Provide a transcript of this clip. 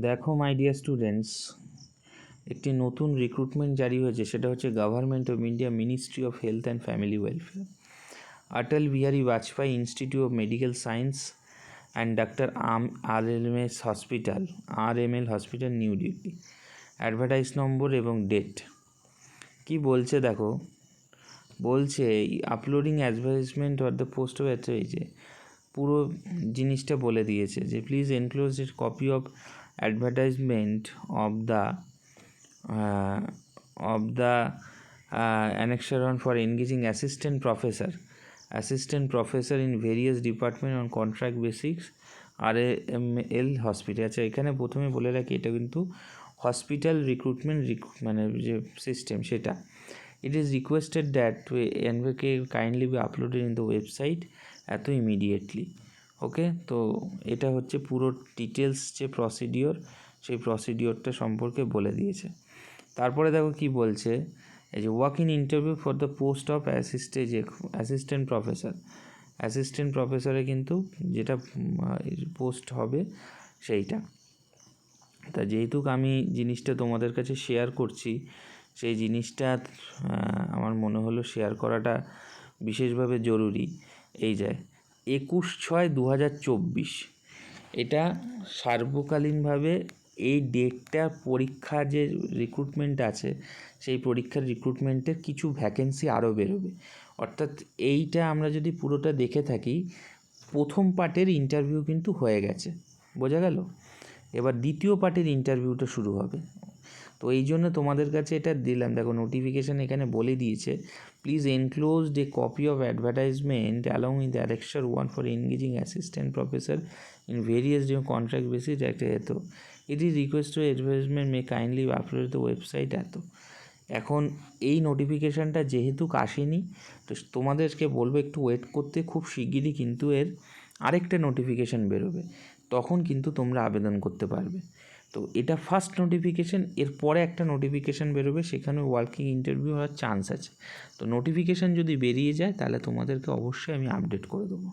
দেখো my dear students একটি নতুন রিক্রুটমেন্ট জারি হয়েছে। সেটা হচ্ছে government of India ministry of health and family welfare Atal Bihari Vajpayee institute of medical science and doctor um R M S hospital R M L hospital New Delhi advertise number এবং date কি বলছে দেখো? বলছে uploading advertisement or the post of হয়েছে পুরো জিনিসটা বলে দিয়েছে যে please enclose copy of advertisement of the of the on for engaging assistant professor. Assistant professor in various department on contract basis R M L hospital আচ্ছা এখানে প্রথমে বলে রাখি, এটা কিন্তু হসপিটাল রিক্রুটমেন্ট রিক্রুট মানে যে সিস্টেম সেটা। It is requested that এনভেকে kindly be uploaded in the website at immediately okay তো এটা হচ্ছে পুরো ডিটেলস যে প্রসিডিওর সেই প্রসিডিওরটা সম্পর্কে বলে দিয়েছে। তারপরে দেখো কি বলছে, এই যে walk in interview for the post of assist যে অ্যাসিস্ট্যান্ট প্রফেসর অ্যাসিস্ট্যান্ট প্রফেসরে কিন্তু যেটা পোস্ট হবে সেইটা। তা যেহেতু আমি জিনিসটা তোমাদের কাছে শেয়ার করছি, সেই জিনিসটা আমার মনে হলো শেয়ার করাটা বিশেষভাবে জরুরি। এই যায় একুশ ছয় দু হাজার চব্বিশ। এটা সার্বকালীনভাবে এই ডেটটা পরীক্ষা যে রিক্রুটমেন্ট আছে, সেই পরীক্ষার রিক্রুটমেন্টের কিছু ভ্যাকেন্সি আরও বেরোবে। অর্থাৎ এইটা আমরা যদি পুরোটা দেখে থাকি, প্রথম পার্টের ইন্টারভিউ কিন্তু হয়ে গেছে। বোঝা গেল? এবার দ্বিতীয় পার্টের ইন্টারভিউটা শুরু হবে। তো এই জন্য তোমাদের কাছে এটা দিলাম। দেখো নোটিফিকেশান এখানে বলে দিয়েছে please enclosed a copy of advertisement along in the one for engaging assistant professor in various due contract basis একটা at is request advertisement may kindly upload the website at এখন এই নোটিফিকেশানটা যেহেতু আসেনি, তো তোমাদেরকে বলব একটু ওয়েট করতে, খুব শিগগিরই কিন্তু এর আরেকটা নোটিফিকেশান বেরোবে। তখন কিন্তু তোমরা আবেদন করতে পারবে। তো এটা ফার্স্ট নোটিফিকেশান এরপরে একটা নোটিফিকেশান বেরোবে, সেখানে ওয়ার্কিং ইন্টারভিউ হওয়ার চান্স আছে। তো নোটিফিকেশান যদি বেরিয়ে যায়, তাহলে তোমাদেরকে অবশ্যই আমি আপডেট করে দেবো।